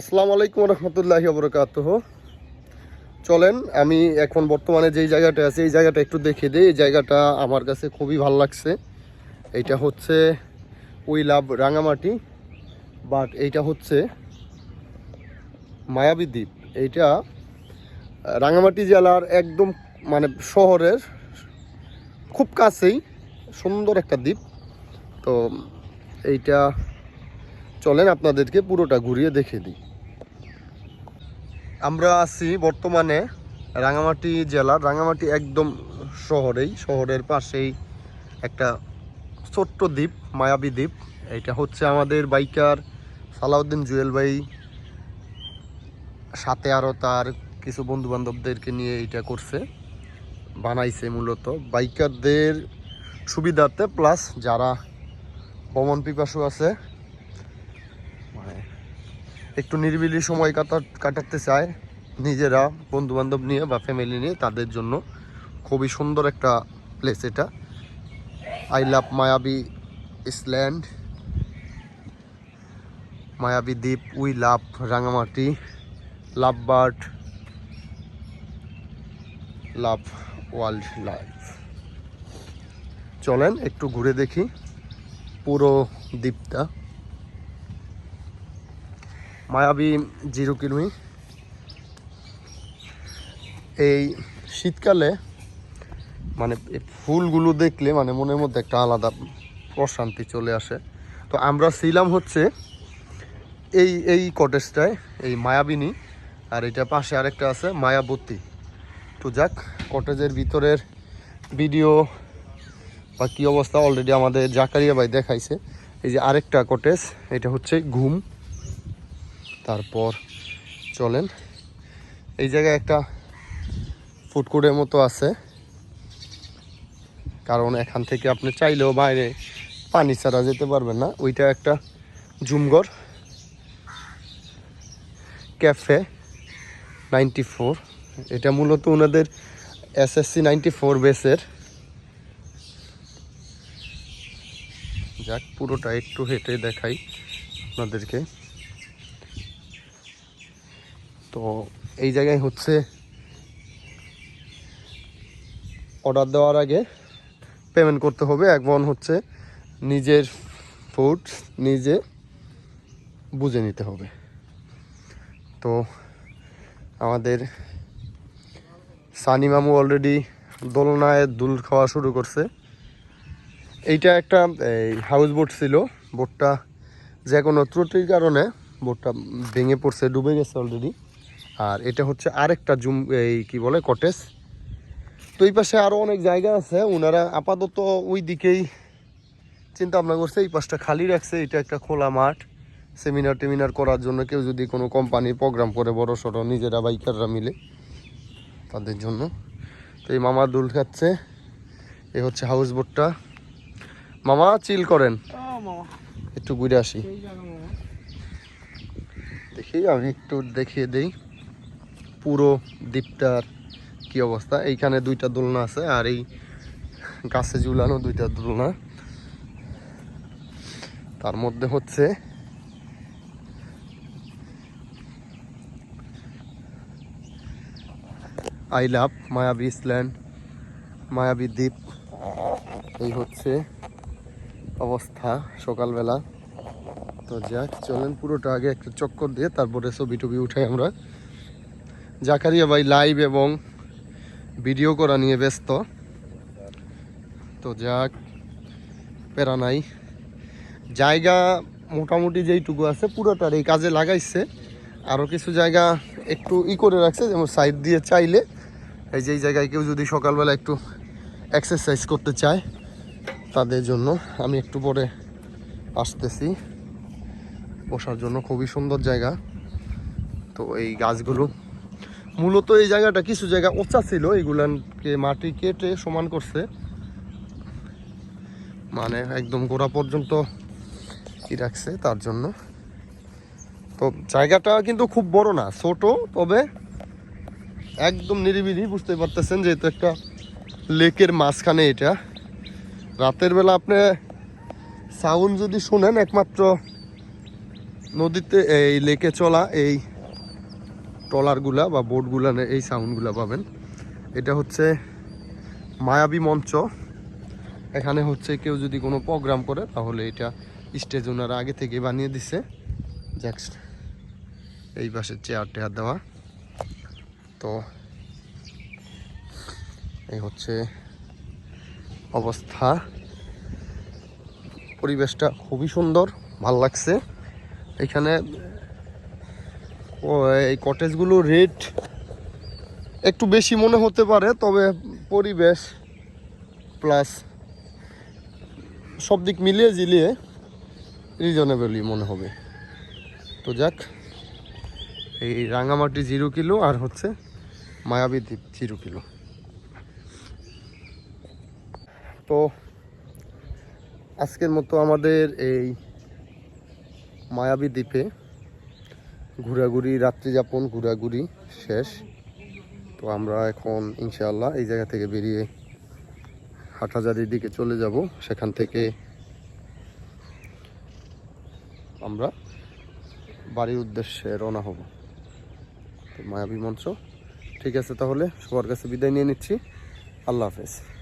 আসসালামু আলাইকুম রহমতুল্লাহি বরকাত চলেন, আমি এখন বর্তমানে যেই জায়গাটা আছে, এই জায়গাটা একটু দেখে দিই। এই জায়গাটা আমার কাছে খুবই ভালো লাগছে। এইটা হচ্ছে ওই লাভ রাঙামাটি, বাট এইটা হচ্ছে মায়াবী দ্বীপ। এইটা রাঙামাটি জেলার একদম মানে শহরের খুব কাছেই সুন্দর একটা দ্বীপ। তো এইটা চলেন, আপনাদেরকে পুরোটা ঘুরিয়ে দেখে দিই। আমরা আছি বর্তমানে রাঙামাটি জেলার, রাঙামাটি একদম শহরেই, শহরের পাশেই একটা ছোট্ট দ্বীপ, মায়াবী দ্বীপ। এটা হচ্ছে আমাদের বাইকার সালাউদ্দিন জুয়েল ভাই। সাথে আরও তার কিছু বন্ধু বান্ধবদেরকে নিয়ে এটা করছে, বানাইছে মূলত। বাইকারদের সুবিধার্থে প্লাস যারা ভ্রমণ পিপাসু আছে একটু নিরিবিলি সময় কাটা কাটাতে চায় নিজেরা বন্ধু বান্ধব নিয়ে বা ফ্যামিলি নিয়ে, তাদের জন্য খুবই সুন্দর একটা প্লেস এটা। আই লাভ মায়াবী ইসল্যান্ড মায়াবী দ্বীপ we love Rangamati love bird love world life চলেন, একটু ঘুরে দেখি পুরো দ্বীপটা। মায়াবী জিরো কিমি এই শীতকালে মানে ফুলগুলো দেখলে মানে মনের মধ্যে একটা আলাদা প্রশান্তি চলে আসে। তো আমরা ছিলাম হচ্ছে এই এই কটেজটায়, এই মায়াবিনী, আর এটা পাশে আরেকটা আছে, মায়াবতী। তো যাক, কটেজের ভিতরের ভিডিও বা কী অবস্থা অলরেডি আমাদের জাকারিয়া ভাই দেখাইছে। এই যে আরেকটা কটেজ, এটা হচ্ছে ঘুম। তারপর চলেন। এই জায়গায় একটা ফুডকোর্টের মতো আছে। কারণ এখান থেকে আপনি চাইলেও বাইরে পানি ছাড়া যেতে পারবেন না। ওইটা একটা জুমঘর ক্যাফে নাইনটি ফোর। এটা মূলত ওনাদের এসএসসি নাইনটি ফোর বেসের। যাক, পুরোটা একটু হেঁটে দেখাই আপনাদেরকে। তো এই জায়গায় হচ্ছে অর্ডার দেওয়ার আগে পেমেন্ট করতে হবে। এবং হচ্ছে নিজের ফুড নিজে বুঝে নিতে হবে। তো আমাদের সানি মামু অলরেডি দোলনায় দুল খাওয়া শুরু করছে। এইটা একটা, এই হাউস বোট ছিল। বোটটা যে কোনো ত্রুটির কারণে বোটটা ভেঙে পড়ছে, ডুবে গেছে অলরেডি আর এটা হচ্ছে আরেকটা জুম এই কি বলে কটেজ। তো এই পাশে আরও অনেক জায়গা আছে ওনারা আপাতত ওই দিকেই চিন্তা ভাবনা করছে এই পাশটা খালি রাখছে এটা একটা খোলা মাঠ। সেমিনার টেমিনার করার জন্য কেউ যদি কোনো কোম্পানি প্রোগ্রাম করে বড় সড়ো নিজেরা বাইকাররা মিলে তাদের জন্য। তো এই মামা দুল খাচ্ছে এ হচ্ছে হাউস বোটটা মামা চিল করেন। একটু ঘুরে আসি। দেখি আমি একটু দেখিয়ে দেই। পুরো দ্বীপটার কি অবস্থা? এইখানে দুইটা দোলনা আছে আর এই গাছে ঝুলানো দুইটা দোলনা। তার মধ্যে হচ্ছে আই লাভ মায়াবী ইসল্যান্ড মায়াবী দ্বীপ। এই হচ্ছে অবস্থা সকালবেলা। তো যাক, চলেন পুরোটা আগে একটা চক্কর দিয়ে তারপরে ছবি টবি উঠাই আমরা। জাকারিয়া ভাই লাইভ এবং ভিডিও করা নিয়ে ব্যস্ত। তো যাক, প্যারা নাই। জায়গা মোটামুটি যেইটুকু আছে পুরোটার এই কাজে লাগাইছে। আরও কিছু জায়গা একটু ই করে রাখছে, যেমন সাইড দিয়ে চাইলে। এই যে জায়গায় কেউ যদি সকালবেলা একটু এক্সারসাইজ করতে চায়, তাদের জন্য আমি একটু পরে আসতেছি। বসার জন্য খুবই সুন্দর জায়গা। তো এই গাছগুলো মূলত এই জায়গাটা কিছু জায়গা উঁচা ছিল এইগুলাকে মাটি কেটে সমান করছে। মানে একদম গোড়া পর্যন্ত কি রাখছে তার জন্য। তো জায়গাটা কিন্তু খুব বড় না, ছোট, তবে একদম নিরিবিলি বুঝতে পারতেছেন যেহেতু একটা লেকের মাঝখানে এটা। রাতের বেলা আপনি সাউন্ড যদি শুনেন, একমাত্র নদীতে, এই লেকে চলা এই ট্রলারগুলা বা বোটগুলা এই সাউন্ডগুলা পাবেন। এটা হচ্ছে মায়াবী মঞ্চ। এখানে হচ্ছে কেউ যদি কোনো প্রোগ্রাম করে, তাহলে এটা স্টেজ ওনারা আগে থেকে বানিয়ে দিছে। জাস্ট এই পাশে চেয়ার টেয়ার দেওয়া। তো এই হচ্ছে অবস্থা। পরিবেশটা খুবই সুন্দর, ভালো লাগছে। এখানে এই কটেজগুলো রেট একটু বেশি মনে হতে পারে, তবে পরিবেশ প্লাস সব দিক মিলিয়ে জিলিয়ে রিজনেবলই মনে হবে। তো যাক, এই রাঙামাটি জিরো কিলো আর হচ্ছে মায়াবী দ্বীপ জিরো কিলো। তো আজকের মতো আমাদের এই মায়াবী দ্বীপে ঘোরাঘুরি, রাত্রিযাপন, ঘোরাঘুরি শেষ। তো আমরা এখন ইনশাআল্লাহ এই জায়গা থেকে বেরিয়ে হাটহাজারির দিকে চলে যাব। সেখান থেকে আমরা বাড়ির উদ্দেশ্যে রওনা হব। তো মায়াবী মঞ্চ। ঠিক আছে তাহলে, সবার কাছে বিদায় নিয়ে নিচ্ছি। আল্লাহ হাফেজ।